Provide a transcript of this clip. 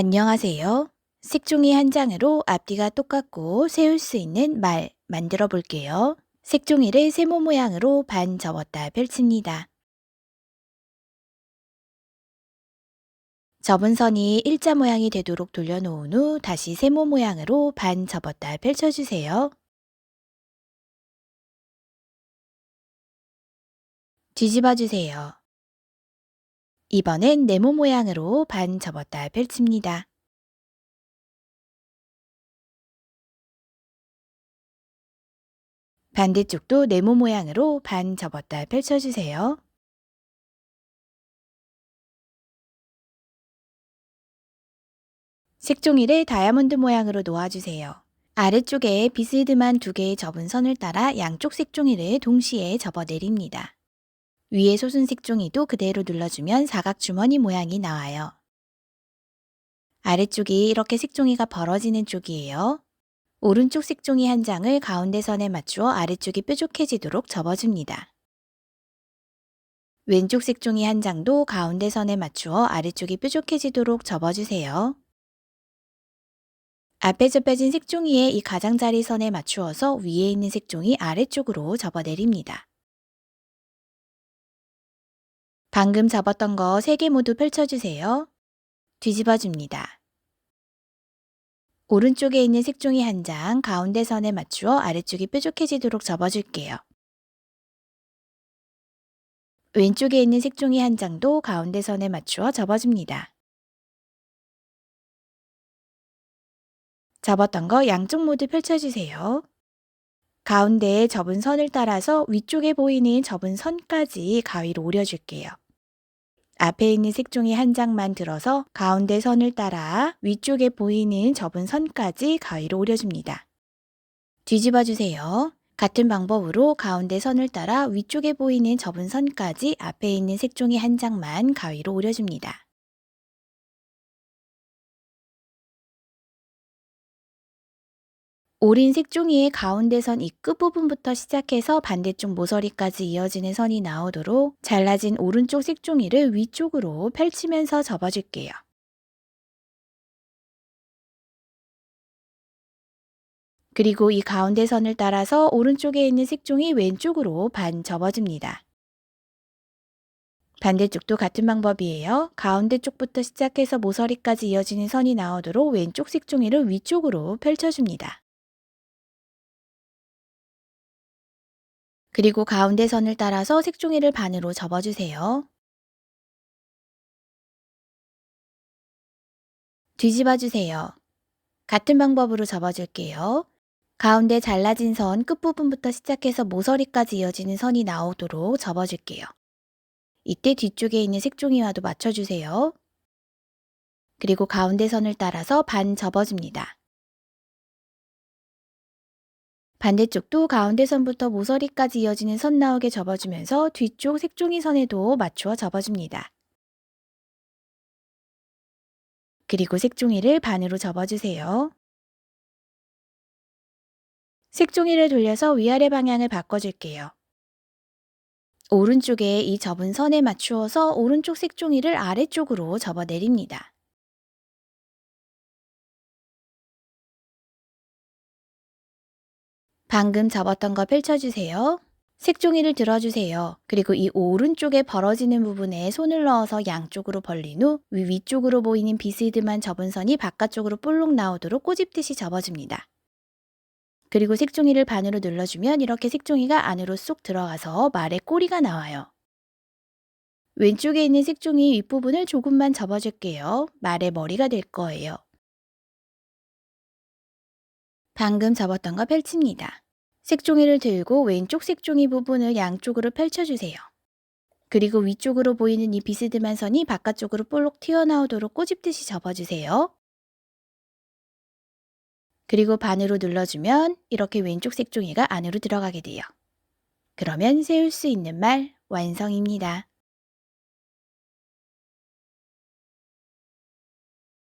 안녕하세요. 색종이 한 장으로 앞뒤가 똑같고 세울 수 있는 말 만들어 볼게요. 색종이를 세모 모양으로 반 접었다 펼칩니다. 접은 선이 일자 모양이 되도록 돌려놓은 후 다시 세모 모양으로 반 접었다 펼쳐주세요. 뒤집어 주세요. 이번엔 네모 모양으로 반 접었다 펼칩니다. 반대쪽도 네모 모양으로 반 접었다 펼쳐주세요. 색종이를 다이아몬드 모양으로 놓아주세요. 아래쪽에 비스드만 두 개의 접은 선을 따라 양쪽 색종이를 동시에 접어 내립니다. 위에 솟은 색종이도 그대로 눌러주면 사각 주머니 모양이 나와요. 아래쪽이 이렇게 색종이가 벌어지는 쪽이에요. 오른쪽 색종이 한 장을 가운데 선에 맞추어 아래쪽이 뾰족해지도록 접어줍니다. 왼쪽 색종이 한 장도 가운데 선에 맞추어 아래쪽이 뾰족해지도록 접어주세요. 앞에 접혀진 색종이의 이 가장자리 선에 맞추어서 위에 있는 색종이 아래쪽으로 접어내립니다. 방금 접었던 거 3개 모두 펼쳐주세요. 뒤집어 줍니다. 오른쪽에 있는 색종이 한 장 가운데 선에 맞추어 아래쪽이 뾰족해지도록 접어줄게요. 왼쪽에 있는 색종이 한 장도 가운데 선에 맞추어 접어줍니다. 접었던 거 양쪽 모두 펼쳐주세요. 가운데에 접은 선을 따라서 위쪽에 보이는 접은 선까지 가위로 오려줄게요. 앞에 있는 색종이 한 장만 들어서 가운데 선을 따라 위쪽에 보이는 접은 선까지 가위로 오려줍니다. 뒤집어 주세요. 같은 방법으로 가운데 선을 따라 위쪽에 보이는 접은 선까지 앞에 있는 색종이 한 장만 가위로 오려줍니다. 오린 색종이의 가운데 선 이 끝부분부터 시작해서 반대쪽 모서리까지 이어지는 선이 나오도록 잘라진 오른쪽 색종이를 위쪽으로 펼치면서 접어줄게요. 그리고 이 가운데 선을 따라서 오른쪽에 있는 색종이 왼쪽으로 반 접어줍니다. 반대쪽도 같은 방법이에요. 가운데 쪽부터 시작해서 모서리까지 이어지는 선이 나오도록 왼쪽 색종이를 위쪽으로 펼쳐줍니다. 그리고 가운데 선을 따라서 색종이를 반으로 접어주세요. 뒤집어 주세요. 같은 방법으로 접어줄게요. 가운데 잘라진 선 끝부분부터 시작해서 모서리까지 이어지는 선이 나오도록 접어줄게요. 이때 뒤쪽에 있는 색종이와도 맞춰주세요. 그리고 가운데 선을 따라서 반 접어줍니다. 반대쪽도 가운데 선부터 모서리까지 이어지는 선 나오게 접어주면서 뒤쪽 색종이 선에도 맞추어 접어줍니다. 그리고 색종이를 반으로 접어주세요. 색종이를 돌려서 위아래 방향을 바꿔줄게요. 오른쪽에 이 접은 선에 맞추어서 오른쪽 색종이를 아래쪽으로 접어 내립니다. 방금 접었던 거 펼쳐주세요. 색종이를 들어주세요. 그리고 이 오른쪽에 벌어지는 부분에 손을 넣어서 양쪽으로 벌린 후 위쪽으로 보이는 비스드만 접은 선이 바깥쪽으로 볼록 나오도록 꼬집듯이 접어줍니다. 그리고 색종이를 반으로 눌러주면 이렇게 색종이가 안으로 쏙 들어가서 말의 꼬리가 나와요. 왼쪽에 있는 색종이 윗부분을 조금만 접어줄게요. 말의 머리가 될 거예요. 방금 접었던 거 펼칩니다. 색종이를 들고 왼쪽 색종이 부분을 양쪽으로 펼쳐주세요. 그리고 위쪽으로 보이는 이 비스듬한 선이 바깥쪽으로 볼록 튀어나오도록 꼬집듯이 접어주세요. 그리고 반으로 눌러주면 이렇게 왼쪽 색종이가 안으로 들어가게 돼요. 그러면 세울 수 있는 말 완성입니다.